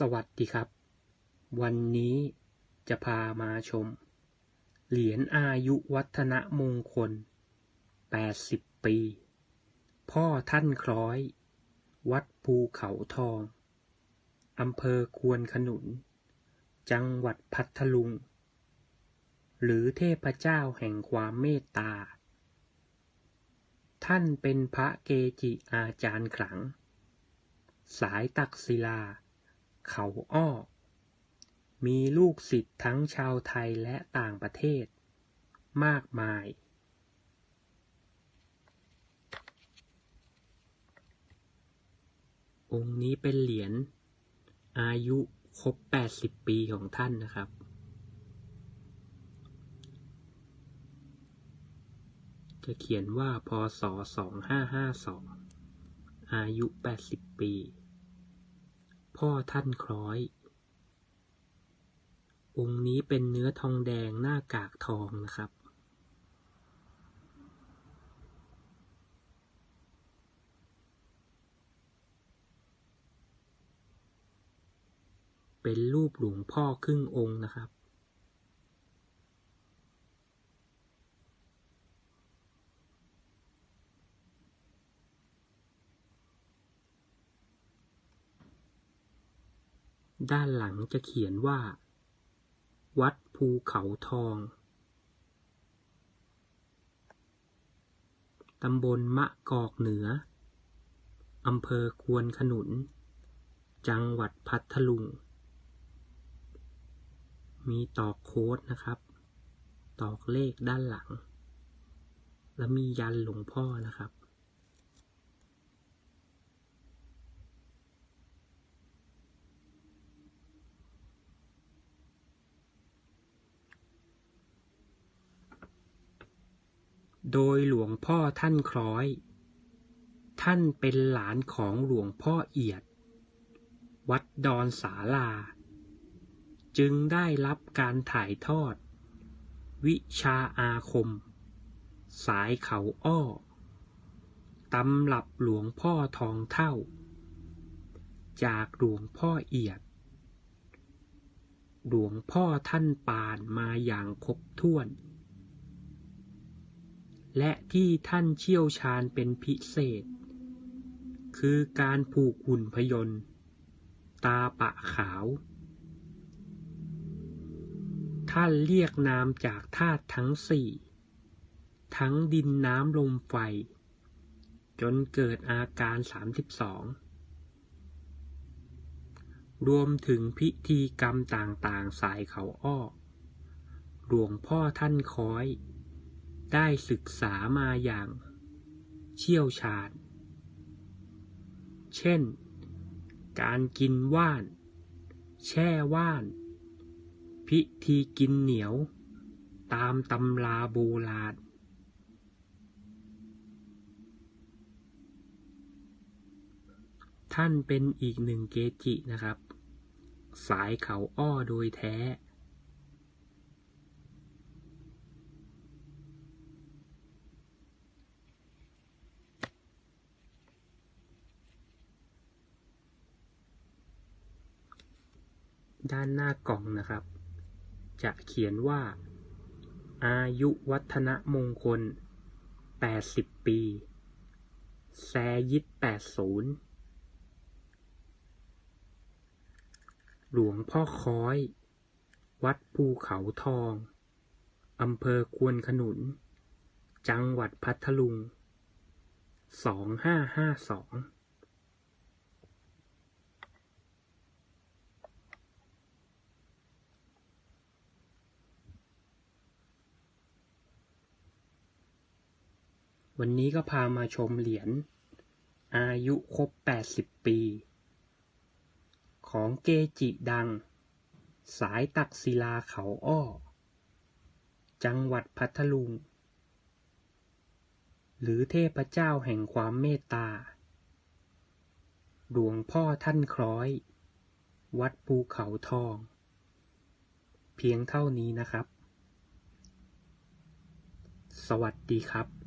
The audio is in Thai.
สวัสดีครับ วันนี้จะพามาชม เหรียญอายุวัฒนมงคล 80 ปี พ่อท่านคล้อย วัดภูเขาทอง อำเภอควนขนุน จังหวัดพัทลุง หรือเทพเจ้าแห่งความเมตตา ท่านเป็นพระเกจิอาจารย์ขลัง สายตักศิลา เขาอ้อ มีลูกศิษย์ทั้งชาวไทยและต่างประเทศ มากมาย องค์นี้เป็นเหรียญอายุครบ 80 ปีของท่านนะครับ จะเขียนว่าพศ 2552 อายุ 80 ปี พ่อท่านคล้อย องค์นี้เป็นเนื้อทองแดงหน้ากากทองนะครับ เป็นรูปหลวงพ่อครึ่งองค์นะครับ ด้านหลังจะเขียนว่า วัดภูเขาทอง ตำบลมะกอกเหนือ อำเภอควนขนุน จังหวัดพัทลุง มีตอกโค้ดนะครับ ตอกเลขด้านหลัง และมียันหลวงพ่อนะครับ โดยหลวงพ่อท่านคล้อย ท่านเป็นหลานของหลวงพ่อเอียด วัดดอนสาลา จึงได้รับการถ่ายทอด วิชาอาคม สายเขาอ้อตำรับหลวงพ่อทองเท่า จากหลวงพ่อเอียด หลวงพ่อท่านปานมาอย่างครบถ้วน และที่ท่านเชี่ยวชาญเป็นพิเศษ คือการผูกหุ่นพยนต์ ตาปะขาว ท่านเรียกนามจากธาตุทั้งสี่ ทั้งดินน้ำลมไฟ จนเกิดอาการ 32 รวมถึงพิธีกรรมต่างๆสายเขาอ้อหลวงพ่อท่านคอย ได้ศึกษามาอย่างเชี่ยวชาญ เช่น การกินว่าน แช่ว่าน พิธีกินเหนียว ตามตำราโบราณ ท่านเป็นอีกหนึ่งเกจินะครับ สายเขาอ้อโดยแท้ ด้านหน้ากล่องนะครับ จะเขียนว่า อายุวัฒนมงคล 80 ปีแซยิด80 หลวงพ่อค้อย วัดภูเขาทอง อำเภอควนขนุน จังหวัดพัทลุง 2552 วันนี้ก็พามาชมเหรียญอายุครบ 80 ปี ของเกจิดัง สายตักศิลาเขาอ้อ จังหวัดพัทลุง หรือเทพเจ้าแห่งความเมตตา หลวงพ่อท่านคล้อย วัดภูเขาทอง เพียงเท่านี้นะครับ สวัสดีครับ